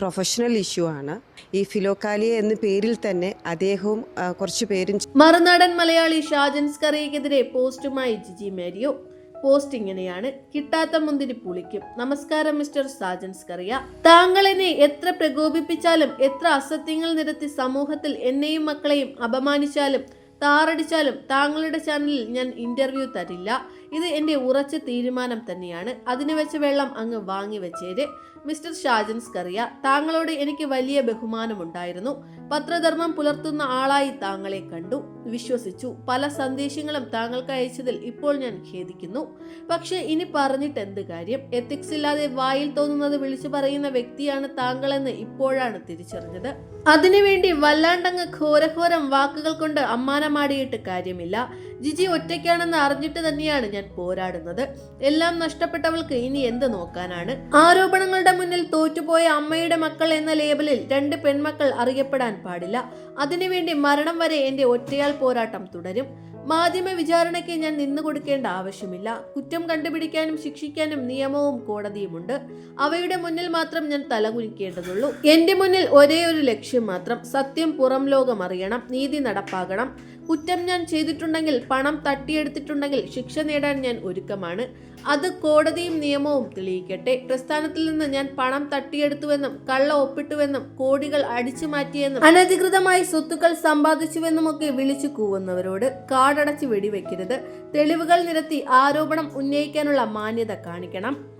Professional issue ആണ്. ഈ Philokalia എന്ന പേരിൽ തന്നെ അദ്ദേഹവും കുറച്ച് പേരും മറുനാടൻ മലയാളി ഷാജൻസ് സ്കറിയക്കെതിരെ പോസ്റ്റുമായി ജിജി മേരിയോ. പോസ്റ്റ് ഇങ്ങനെയാണ്. കിട്ടാത്ത മുന്തിരി പുളിക്കും. നമസ്കാരം മിസ്റ്റർ സാജൻ കറിയ താങ്കൾ എന്നെ എത്ര പ്രകോപിപ്പിച്ചാലും എത്ര അസത്യങ്ങൾ നിരത്തി സമൂഹത്തിൽ എന്നെയും മക്കളെയും അപമാനിച്ചാലും താറടിച്ചാലും താങ്കളുടെ ചാനലിൽ ഞാൻ ഇന്റർവ്യൂ തരില്ല. ഇത് എന്റെ ഉറച്ച തീരുമാനം തന്നെയാണ്. അതിന് വെച്ച വെള്ളം അങ്ങ് വാങ്ങി വെച്ചേര്. മിസ്റ്റർ ഷാജൻസ് കറിയ താങ്കളോട് എനിക്ക് വലിയ ബഹുമാനമുണ്ടായിരുന്നു. പത്രധർമ്മം പുലർത്തുന്ന ആളായി താങ്കളെ കണ്ടു വിശ്വസിച്ചു. പല സന്ദേശങ്ങളും താങ്കൾക്ക് അയച്ചതിൽ ഇപ്പോൾ ഞാൻ ഖേദിക്കുന്നു. പക്ഷേ ഇനി പറഞ്ഞിട്ട് എന്ത് കാര്യം? എത്തിക്സ് ഇല്ലാതെ വായിൽ തോന്നുന്നത് വിളിച്ചു പറയുന്ന വ്യക്തിയാണ് താങ്കളെന്ന് ഇപ്പോഴാണ് തിരിച്ചറിഞ്ഞത്. അതിനുവേണ്ടി വല്ലാണ്ടങ്ങ് ഘോരഘോരം വാക്കുകൾ കൊണ്ട് അമ്മാനമാടിയിട്ട് കാര്യമില്ല. ജിജി ഒറ്റയ്ക്കാണെന്ന് അറിഞ്ഞിട്ട് തന്നെയാണ് ഞാൻ പോരാടുന്നത്. എല്ലാം നഷ്ടപ്പെട്ടവൾക്ക് ഇനി എന്ത് നോക്കാനാണ്? ആരോപണങ്ങളുടെ മുന്നിൽ തോറ്റുപോയ അമ്മയുടെ മക്കൾ എന്ന ലേബലിൽ രണ്ട് പെൺമക്കൾ അറിയപ്പെടാൻ പാടില്ല. അതിനുവേണ്ടി മരണം വരെ എന്റെ ഒറ്റയാൾ പോരാട്ടം തുടരും. മാധ്യമ വിചാരണയ്ക്ക് ഞാൻ നിന്നു കൊടുക്കേണ്ട ആവശ്യമില്ല. കുറ്റം കണ്ടുപിടിക്കാനും ശിക്ഷിക്കാനും നിയമവും കോടതിയുമുണ്ട്. അവയുടെ മുന്നിൽ മാത്രം ഞാൻ തലകുനിക്കേണ്ടതുള്ളൂ. എന്റെ മുന്നിൽ ഒരേ ഒരു ലക്ഷ്യം മാത്രം. സത്യം പുറം ലോകം അറിയണം. നീതി നടപ്പാകണം. കുറ്റം ഞാൻ ചെയ്തിട്ടുണ്ടെങ്കിൽ പണം തട്ടിയെടുത്തിട്ടുണ്ടെങ്കിൽ ശിക്ഷ നേടാൻ ഞാൻ ഒരുക്കമാണ്. അത് കോടതിയും നിയമവും തെളിയിക്കട്ടെ. പ്രസ്ഥാനത്തിൽ നിന്ന് ഞാൻ പണം തട്ടിയെടുത്തുവെന്നും കള്ള ഒപ്പിട്ടുവെന്നും കോടികൾ അടിച്ചു മാറ്റിയെന്നും അനധികൃതമായി സ്വത്തുക്കൾ സമ്പാദിച്ചുവെന്നുമൊക്കെ വിളിച്ചു കൂവുന്നവരോട് കാടടച്ച് വെടിവെക്കരുത്. തെളിവുകൾ നിരത്തി ആരോപണം ഉന്നയിക്കാനുള്ള മാന്യത കാണിക്കണം.